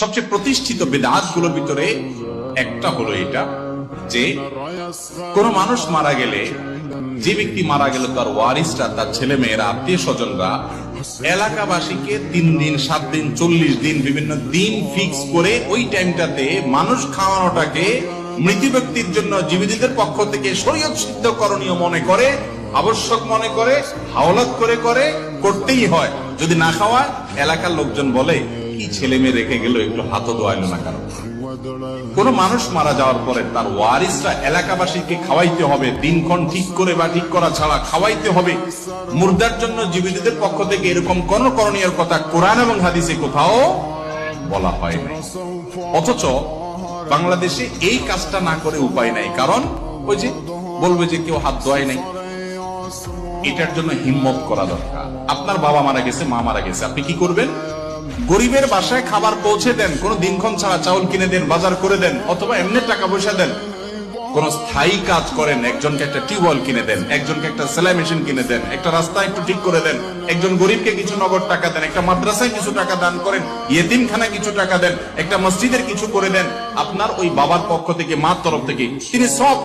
সবচেয়ে প্রতিষ্ঠিত বেদাতগুলোর ভিতরে একটা হলো এটা, যে কোন মানুষ মারা গেলে, যে ব্যক্তি মারা গেল তার ওয়ারিসরা, তার ছেলে মেয়েরা আত্মীয় স্বজনরা এলাকাবাসীকে তিন দিন, সাত দিন, চল্লিশ দিন, বিভিন্ন দিন ফিক্স করে ওই টাইমটাতে মানুষ খাওয়ানোটাকে মৃত ব্যক্তির জন্য জীবিতদের পক্ষ থেকে শরীয়ত সিদ্ধ করণীয় মনে করে, আবশ্যক মনে করে, হাওলাত করে করে করতেই হয়। যদি না খাওয়া এলাকার লোকজন বলে কি ছেলে মেয়ে রেখে গেল একটু হাতও দোয়াইলো না কারণ কোন মানুষ মারা যাওয়ার পরে তার ওয়ারিসরা এলাকাবাসীকে খাওয়াইতে হবে, দিনক্ষণ ঠিক করে বা ঠিক করা ছাড়া খাওয়াইতে হবে। মুর্দার জন্য জীবিতদের পক্ষ থেকে এরকম কোন করণীয় কথা কোরআন এবং হাদিসে কোথাও বলা হয় অথচ বাংলাদেশে এই কাজটা না করে উপায় নাই, কারণ ওই যে বলবে যে কেউ হাত ধোয় নাই। এটার জন্য হিম্মত করা দরকার। আপনার বাবা মারা গেছে, মা মারা গেছে, আপনি কি করবেন? গরিবের বাসায় খাবার পৌঁছে দেন, কোন দিনক্ষণ ছাড়া চাউল কিনে দেন, বাজার করে দেন, অথবা এমনি টাকা পয়সা দেন। কোন স্থায়ী কাজ করেন, একজনকে একটা টিউবওয়েল কিনে দেন, একজনকে একটা সেলাই মেশিন কিনে দেন, একটা রাস্তা একটু ঠিক করে দেন, একজন গরিবকে কিছু নগদ টাকা দেন, একটা মাদ্রাসায় কিছু টাকা দান করেন ইয়েতিমখানা কিছু টাকা দেন, একটা মসজিদের কিছু করে দেন। আপনার ওই বাবার পক্ষ থেকে, মার তরফ থেকে, তিনি সব